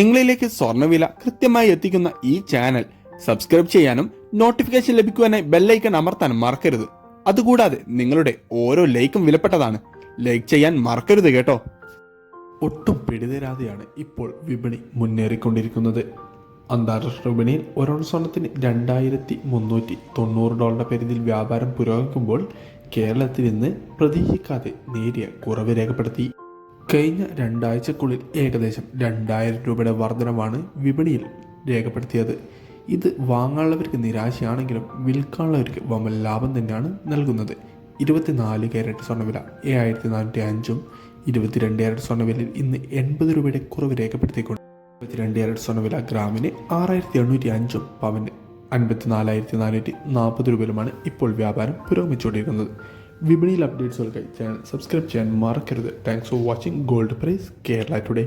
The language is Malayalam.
നിങ്ങളിലേക്ക് സ്വർണവില കൃത്യമായി എത്തിക്കുന്ന ഈ ചാനൽ സബ്സ്ക്രൈബ് ചെയ്യാനും നോട്ടിഫിക്കേഷൻ ലഭിക്കുവാനായി ബെല്ലൈക്കൺ അമർത്താനും മറക്കരുത്. അതുകൂടാതെ നിങ്ങളുടെ ഓരോ ലൈക്കും വിലപ്പെട്ടതാണ്. ലൈക്ക് ചെയ്യാൻ മറക്കരുത് കേട്ടോ. ഒട്ടും പിടിതരാതെയാണ് ഇപ്പോൾ വിപണി മുന്നേറിക്കൊണ്ടിരിക്കുന്നത്. അന്താരാഷ്ട്ര വിപണിയിൽ ഒരോൺ സ്വർണത്തിന് രണ്ടായിരത്തി മുന്നൂറ്റി തൊണ്ണൂറ് ഡോളറിന്റെ പരിധിയിൽ വ്യാപാരം പുരോഗമിക്കുമ്പോൾ കേരളത്തിൽ നിന്ന് പ്രതീക്ഷിക്കാതെ നേരിയ കുറവ് രേഖപ്പെടുത്തി. കഴിഞ്ഞ രണ്ടാഴ്ചക്കുള്ളിൽ ഏകദേശം രണ്ടായിരം രൂപയുടെ വർധനമാണ് വിപണിയിൽ രേഖപ്പെടുത്തിയത്. ഇത് വാങ്ങാനുള്ളവർക്ക് നിരാശയാണെങ്കിലും വിൽക്കാനുള്ളവർക്ക് വമ്പൻ ലാഭം തന്നെയാണ് നൽകുന്നത്. ഇരുപത്തിനാല് ക്യാരറ്റ് സ്വർണവില ഏഴായിരത്തി നാനൂറ്റി അഞ്ചും ഇരുപത്തിരണ്ട് ക്യാരറ്റ് സ്വർണവിലയിൽ ഇന്ന് എൺപത് രൂപയുടെ കുറവ് രേഖപ്പെടുത്തിക്കൊണ്ട് ഇരുപത്തിരണ്ട് ക്യാരറ്റ് സ്വർണവില ഗ്രാമിന് ആറായിരത്തി എണ്ണൂറ്റി അഞ്ചും പവന് അൻപത്തിനാലായിരത്തി നാനൂറ്റി നാൽപ്പത് രൂപയിലുമാണ് ഇപ്പോൾ വ്യാപാരം പുരോഗമിച്ചുകൊണ്ടിരിക്കുന്നത്. വിപണിയിൽ അപ്ഡേറ്റ്സുകൾക്കായി ചാനൽ സബ്സ്ക്രൈബ് ചെയ്യാൻ മറക്കരുത്. Thanks for watching gold price Kerala today